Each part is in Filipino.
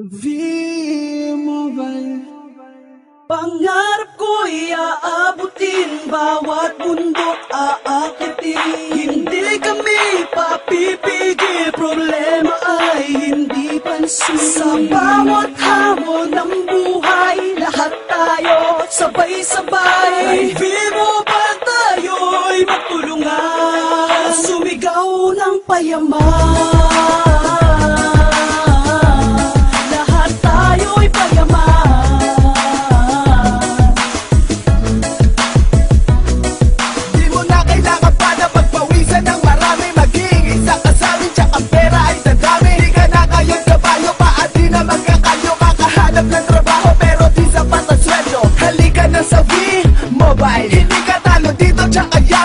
V-Mobile. Pangarap ko iaabutin Bawat bundok aakitin. Hindi kami papipigil Problema ay hindi pansin. Sa bawat hamon ng buhay Lahat tayo sabay-sabay. V-Mobile tayo'y magtulungan. Sumigaw ng payaman. dahil Hindi ka talo dito tsaka yan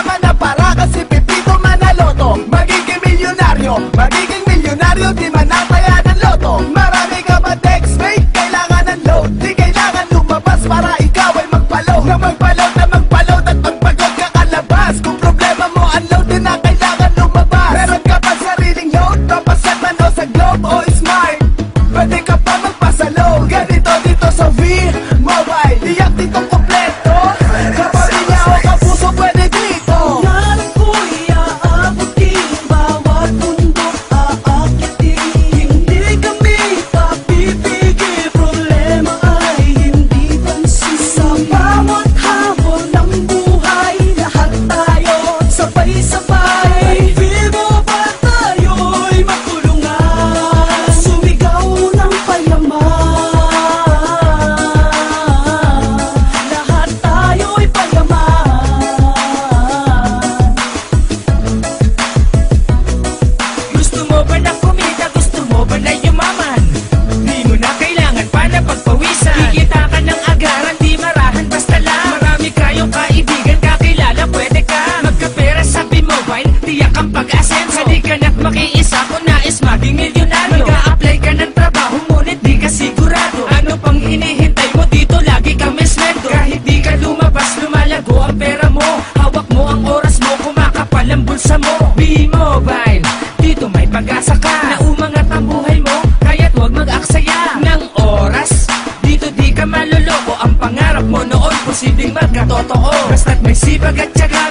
I. posibleng magkatotoo Basta't may sipag at tiyaga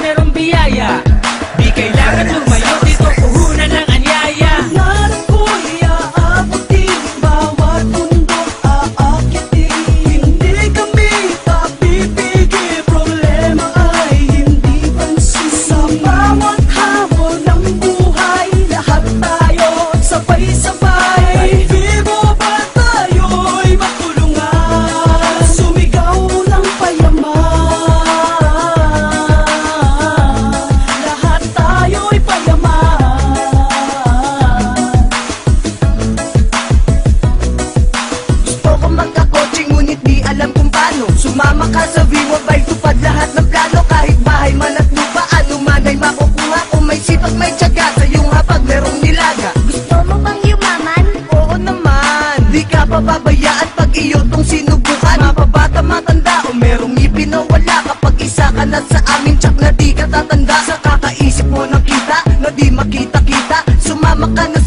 Kasabi mo ba'y tupad lahat ng plano? Kahit bahay man at lupa Ano man ay makukuha Kung may sipag may tiyaga Sa iyong hapag merong nilaga. Gusto mo bang yumaman? Oo naman. Di ka pa pababayaan pag iyo tong sinubukan. Mapabata matanda o merong ngipin na wala Kapag isa ka na sa amin Tsak na di ka tatanda. Sa kakaisip mo ng kita Na di makita-kita. Sumama ka na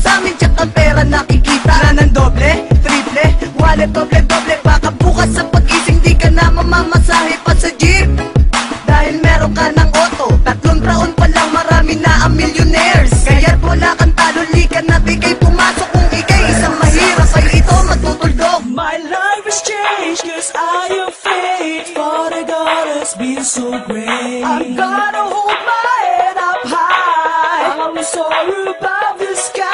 has been so great. I'm gonna hold my head up high. I'm sorry above the sky.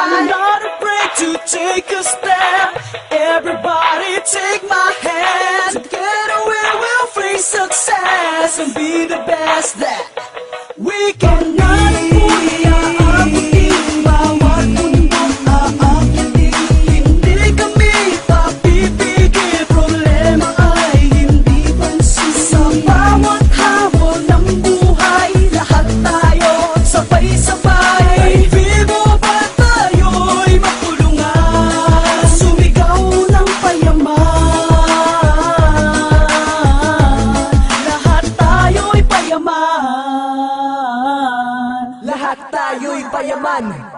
I'm not afraid to take a step. Everybody take my hand. Together we will face success and be the best that we can be. tayo'y payaman.